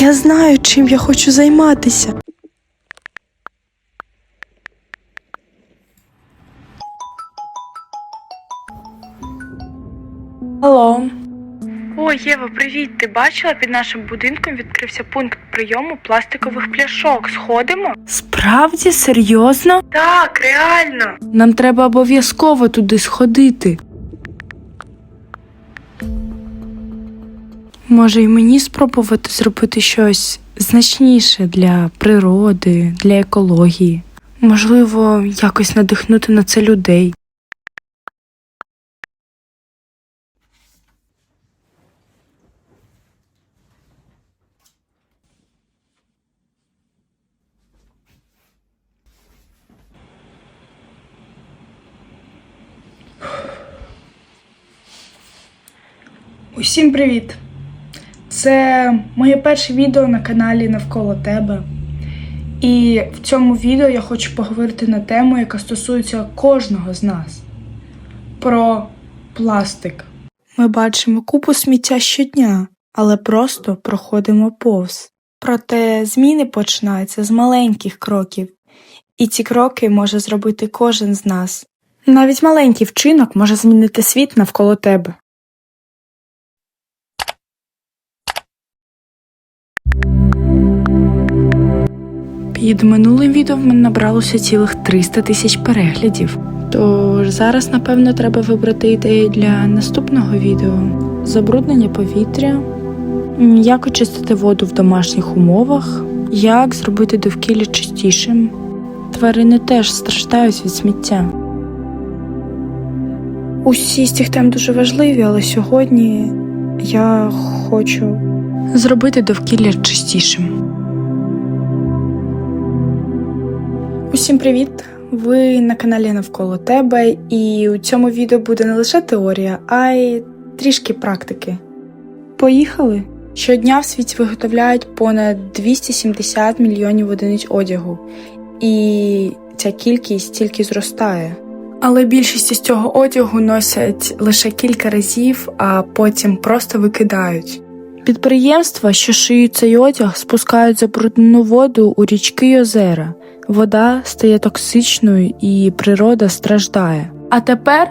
Я знаю, чим я хочу займатися. Алло. О, Єва, привіт! Ти бачила, під нашим будинком відкрився пункт прийому пластикових пляшок. Сходимо? Справді серйозно? Так, реально. Нам треба обов'язково туди сходити. Може, і мені спробувати зробити щось значніше для природи, для екології. Можливо, якось надихнути на це людей. Усім привіт! Це моє перше відео на каналі Навколо тебе. І в цьому відео я хочу поговорити на тему, яка стосується кожного з нас про пластик. Ми бачимо купу сміття щодня, але просто проходимо повз. Проте зміни починаються з маленьких кроків, і ці кроки може зробити кожен з нас. Навіть маленький вчинок може змінити світ навколо тебе. Під минулим відео в мене набралося цілих 300 тисяч переглядів. Тож зараз, напевно, треба вибрати ідеї для наступного відео: забруднення повітря, як очистити воду в домашніх умовах, як зробити довкілля чистішим. Тварини теж страждають від сміття. Усі з цих тем дуже важливі, але сьогодні я хочу зробити довкілля чистішим. Усім привіт! Ви на каналі Навколо тебе, і у цьому відео буде не лише теорія, а й трішки практики. Поїхали! Щодня в світі виготовляють понад 270 мільйонів одиниць одягу, і ця кількість тільки зростає. Але більшість із цього одягу носять лише кілька разів, а потім просто викидають. Підприємства, що шиють цей одяг, спускають забруднену воду у річки й озера. Вода стає токсичною і природа страждає. А тепер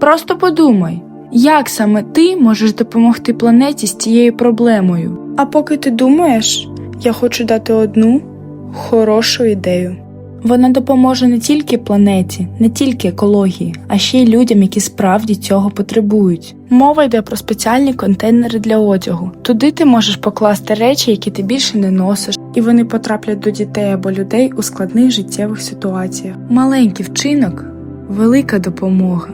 просто подумай, як саме ти можеш допомогти планеті з цією проблемою. А поки ти думаєш, я хочу дати одну хорошу ідею. Вона допоможе не тільки планеті, не тільки екології, а ще й людям, які справді цього потребують. Мова йде про спеціальні контейнери для одягу. Туди ти можеш покласти речі, які ти більше не носиш, і вони потраплять до дітей або людей у складних життєвих ситуаціях. Маленький вчинок велика допомога.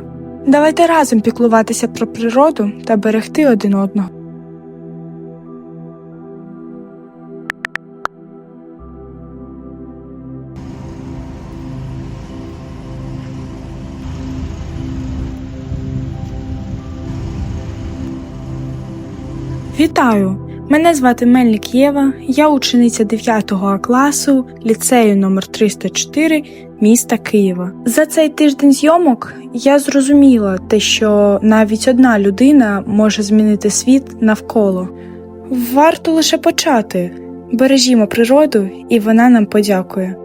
Давайте разом піклуватися про природу та берегти один одного. Вітаю! Мене звати Мельник Єва, я учениця 9 А класу ліцею номер 304 міста Києва. За цей тиждень зйомок я зрозуміла те, що навіть одна людина може змінити світ навколо. Варто лише почати. Бережімо природу, і вона нам подякує.